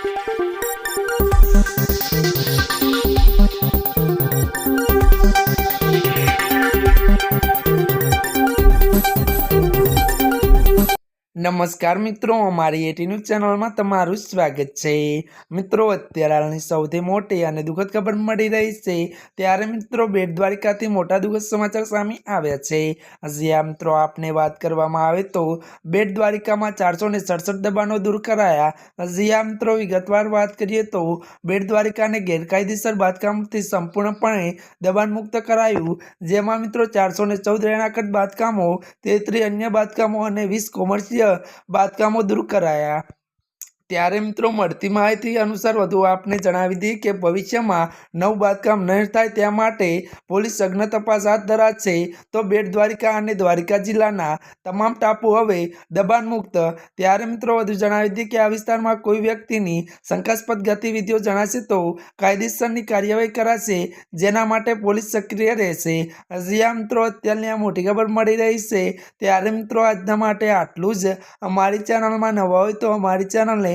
Thank you. નમસ્કાર મિત્રો, અમારી એટી ન્યૂઝ ચેનલમાં તમારું સ્વાગત છે. મિત્રો, અત્યારે હાલની સૌથી મોટી અને દુઃખદ ખબર મળી રહી છે, ત્યારે મિત્રો બેટ દ્વારિકાથી મોટા દુઃખદ સમાચાર સામે આવ્યા છે. જ્યાં મિત્રો આપને વાત કરવામાં આવે તો બેટ દ્વારિકામાં ચારસો ને સડસઠ દબાણો દૂર કરાયા. જ્યાં મિત્રો વિગતવાર વાત કરીએ તો બેટ દ્વારિકાને ગેરકાયદેસર બાંધકામથી સંપૂર્ણપણે દબાણ મુક્ત કરાયું, જેમાં મિત્રો ચારસો ને ચૌદ રહેણાંકટ બાંધકામો, તેત્રી અન્ય બાંધકામો અને વીસ કોમર્શિયલ બાંધકામો દૂર કરાયા ત્યારે મિત્રો મળતી માહિતી અનુસાર વધુ આપને જણાવી દઈએ કે ભવિષ્યમાં નવું બાંધકામ નહીં થાય ત્યાં માટે પોલીસ સઘન તપાસ હાથ ધરાશે. તો બેટ દ્વારિકા અને દ્વારિકા જિલ્લાના તમામ ટાપુ હવે દબાણ મુક્ત. ત્યારે મિત્રો વધુ જણાવી દઈએ કે આ વિસ્તારમાં કોઈ વ્યક્તિની શંકાસ્પદ ગતિવિધિઓ જણાશે તો કાયદેસરની કાર્યવાહી કરાશે, જેના માટે પોલીસ સક્રિય રહેશે. હજી મિત્રો અત્યારની આ મોટી ખબર મળી રહી છે. ત્યારે મિત્રો આજના માટે આટલું જ. અમારી ચેનલમાં નવા હોય તો અમારી ચેનલને